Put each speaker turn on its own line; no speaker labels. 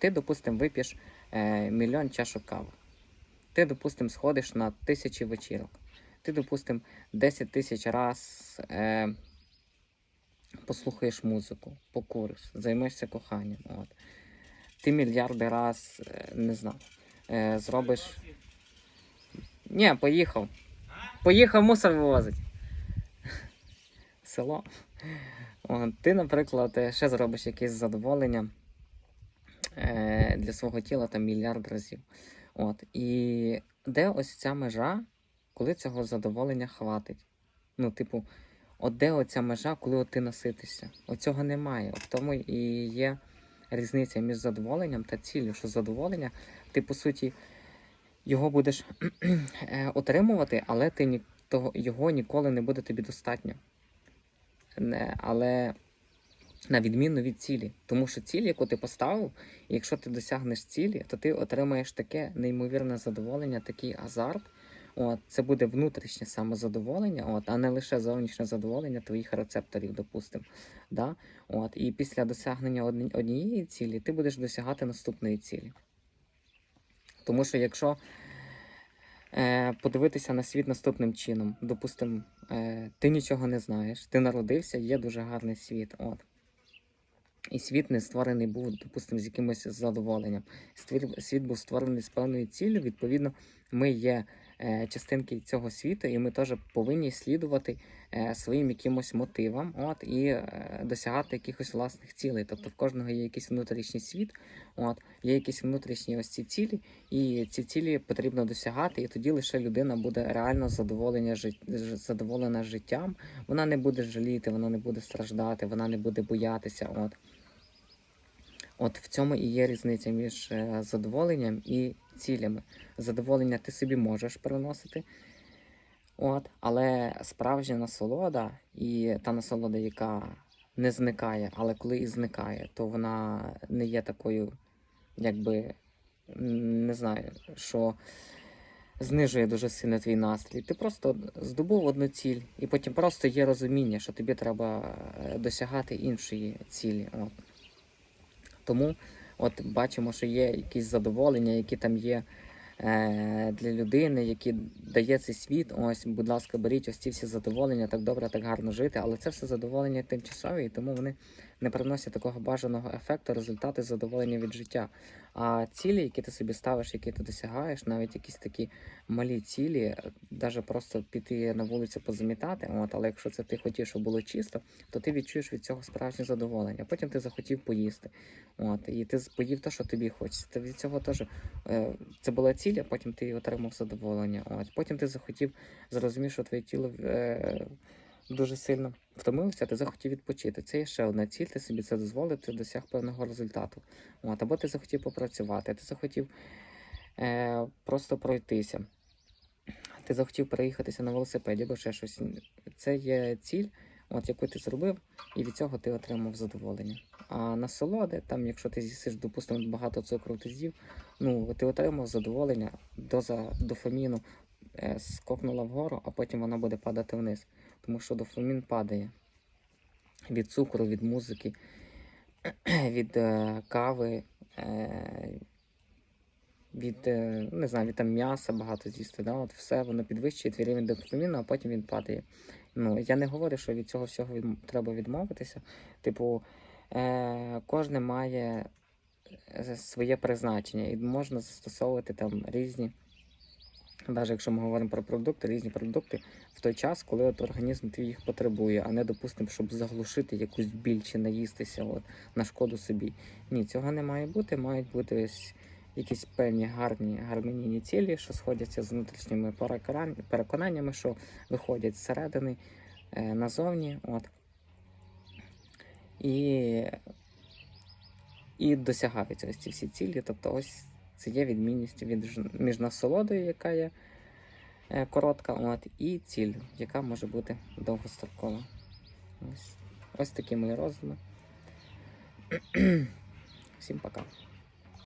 Ти, допустим, вип'єш е, мільйон чашок кави. Ти, допустим, сходиш на тисячі вечірок. Ти, допустим, 10 тисяч раз е, послухаєш музику, покуриш, займешся коханням. От. Ти мільярди раз, е, не знаю, е, зробиш. Ні, поїхав. Поїхав мусор вивозить. Село. От, ти, наприклад, е, ще зробиш якесь задоволення для свого тіла там мільярд разів. От. І де ось ця межа, коли цього задоволення хватить? Ну, типу, от де оця межа, коли от ти наситишся? Оцього немає. В тому і є різниця між задоволенням та ціллю, що задоволення, ти по суті його будеш е, отримувати, але ти ні, того, його ніколи не буде тобі достатньо. Не, але на відміну від цілі. Тому що ціль, яку ти поставив, і якщо ти досягнеш цілі, то ти отримаєш таке неймовірне задоволення, такий азарт. От, це буде внутрішнє самозадоволення, от, а не лише зовнішнє задоволення твоїх рецепторів, допустимо. Да? От, і після досягнення одні- однієї цілі ти будеш досягати наступної цілі. Тому що якщо е, подивитися на світ наступним чином, допустимо, е, ти нічого не знаєш, ти народився, є дуже гарний світ. От. І світ не створений був, допустимо, з якимось задоволенням. Світ був створений з певною ціллю. Відповідно, ми є частинки цього світу, і ми теж повинні слідувати е, своїм якимось мотивам, от і е, досягати якихось власних цілей. Тобто в кожного є якийсь внутрішній світ, от є якісь внутрішні ось ці цілі, і ці цілі потрібно досягати, і тоді лише людина буде реально задоволення жит- задоволена життям. Вона не буде жаліти, вона не буде страждати, вона не буде боятися. От. От в цьому і є різниця між е, задоволенням і цілями. Задоволення ти собі можеш переносити, от, але справжня насолода і та насолода, яка не зникає, але коли і зникає, то вона не є такою, якби не знаю, що знижує дуже сильно твій настрій. Ти просто здобув одну ціль, і потім просто є розуміння, що тобі треба е, досягати іншої цілі. От. Тому от бачимо, що є якісь задоволення, які там є е, для людини, які дає цей світ. Ось, будь ласка, беріть ось ці всі задоволення, так добре, так гарно жити. Але це все задоволення тимчасові, і тому вони не приносять такого бажаного ефекту, результати задоволення від життя. А цілі, які ти собі ставиш, які ти досягаєш, навіть якісь такі малі цілі, навіть просто піти на вулицю позамітати. От, але якщо це ти хотів, щоб було чисто, то ти відчуєш від цього справжнє задоволення. Потім ти захотів поїсти. От, і ти поїв те, що тобі хочеться. Ти від цього теж е, це була ціль, а потім ти отримав задоволення. От, потім ти захотів, зрозумів, що твоє тіло е, дуже сильно втомилося, ти захотів відпочити. Це є ще одна ціль, ти собі це дозволив, ти досяг певного результату. От, або ти захотів попрацювати, ти захотів е, просто пройтися. Ти захотів переїхатися на велосипеді або ще щось. Це є ціль, от яку ти зробив, і від цього ти отримав задоволення. А насолоди, там, якщо ти з'їсиш, допустимо, багато цукру ти з'їв, ну ти отримав задоволення, доза дофаміну е, скокнула вгору, а потім вона буде падати вниз. Тому що дофамін падає від цукру, від музики, від е, кави, е, від е, не знаю, від там м'яса багато з'їсти. Да? От все воно підвищує твій рівень дофаміну, а потім він падає. Ну, я не говорю, що від цього всього від, треба відмовитися. Типу, е, кожне має своє призначення, і можна застосовувати там різні. Навіть якщо ми говоримо про продукти, різні продукти в той час, коли от організм твій їх потребує, а не допустимо, щоб заглушити якусь біль чи наїстися от, на шкоду собі. Ні, цього не має бути. Мають бути ось якісь певні гарні гармонійні цілі, що сходяться з внутрішніми переконаннями, що виходять зсередини е, назовні. От. І, і досягаються ось ці всі цілі. Тобто, ось це є відмінність від, між насолодою, яка є е, коротка, от, і ціллю, яка може бути довгострокова. Ось, ось такі мої роздуми. Всім пока.